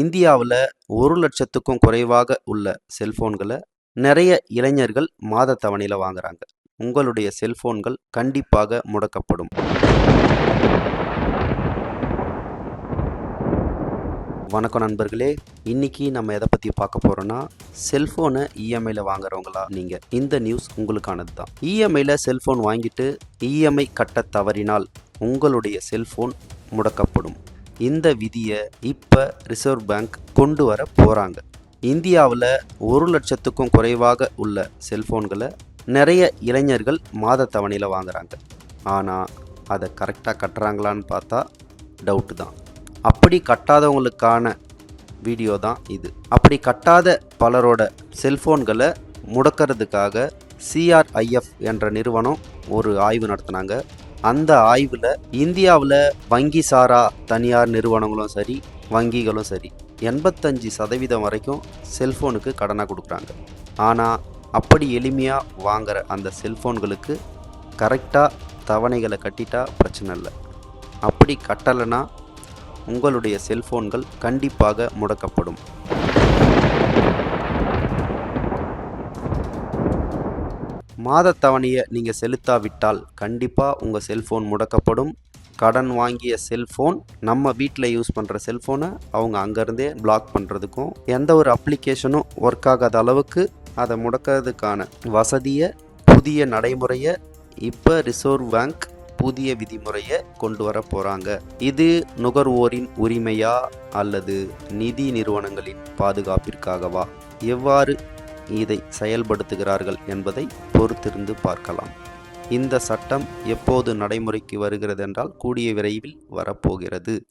இந்தியாவில் ஒரு லட்சத்துக்கும் குறைவாக உள்ள செல்ஃபோன்களை நிறைய இளைஞர்கள் மாத தவணையில் வாங்குறாங்க. உங்களுடைய செல்ஃபோன்கள் கண்டிப்பாக முடக்கப்படும். வணக்கம் நண்பர்களே. இன்னைக்கு நம்ம எதை பற்றி பார்க்க போகிறோன்னா செல்ஃபோனை இஎம்ஐயில் வாங்குறவங்களா நீங்கள் இந்த நியூஸ் உங்களுக்கானது தான். இஎம்ஐயில் செல்ஃபோன் வாங்கிட்டு இஎம்ஐ கட்ட தவறினால் உங்களுடைய செல்ஃபோன் முடக்கப்படும். இந்த விதியை இப்போ ரிசர்வ் பேங்க் கொண்டு வர போகிறாங்க இந்தியாவில் ஒரு லட்சத்துக்கும் குறைவாக உள்ள செல்ஃபோன்களை நிறைய இளைஞர்கள் மாத தவணையில் வாங்குறாங்க. ஆனால் அதை கரெக்டாக கட்டுறாங்களான்னு பார்த்தா டவுட்டு தான். அப்படி கட்டாதவங்களுக்கான வீடியோ தான் இது. அப்படி கட்டாத பலரோட செல்ஃபோன்களை முடக்கிறதுக்காக சிஆர்ஐஎஃப் என்ற நிறுவனம் ஒரு ஆய்வு நடத்தினாங்க. அந்த ஆய்வில் இந்தியாவில் வங்கி சாரா தனியார் நிறுவனங்களும் சரி வங்கிகளும் சரி எண்பத்தஞ்சு சதவீதம் வரைக்கும் செல்ஃபோனுக்கு கடனாக கொடுக்குறாங்க. ஆனால் அப்படி எளிமையாக வாங்குற அந்த செல்ஃபோன்களுக்கு கரெக்டாக தவணைகளை கட்டிட்டா பிரச்சனை இல்லை. அப்படி கட்டலைன்னா உங்களுடைய செல்ஃபோன்கள் கண்டிப்பாக முடக்கப்படும். மாத தவணையை நீங்கள் செலுத்தாவிட்டால் கண்டிப்பாக உங்கள் செல்ஃபோன் முடக்கப்படும். கடன் வாங்கிய செல்ஃபோன் நம்ம வீட்டில் யூஸ் பண்ணுற செல்ஃபோனை அவங்க அங்கேருந்தே பிளாக் பண்ணுறதுக்கும் எந்த ஒரு அப்ளிகேஷனும் ஒர்க் ஆகாத அளவுக்கு அதை முடக்கிறதுக்கான வசதியை புதிய நடைமுறையை இப்போ ரிசர்வ் பேங்க் புதிய விதிமுறையை கொண்டு வர போகிறாங்க இது நுகர்வோரின் உரிமையா அல்லது நிதி நிறுவனங்களின் பாதுகாப்பிற்காகவா? எவ்வாறு இதை செயல்படுத்துகிறார்கள் என்பதை பொறுத்திருந்து பார்க்கலாம். இந்த சட்டம் எப்போது நடைமுறைக்கு வருகிறது என்றால் கூடிய விரைவில் வரப்போகிறது.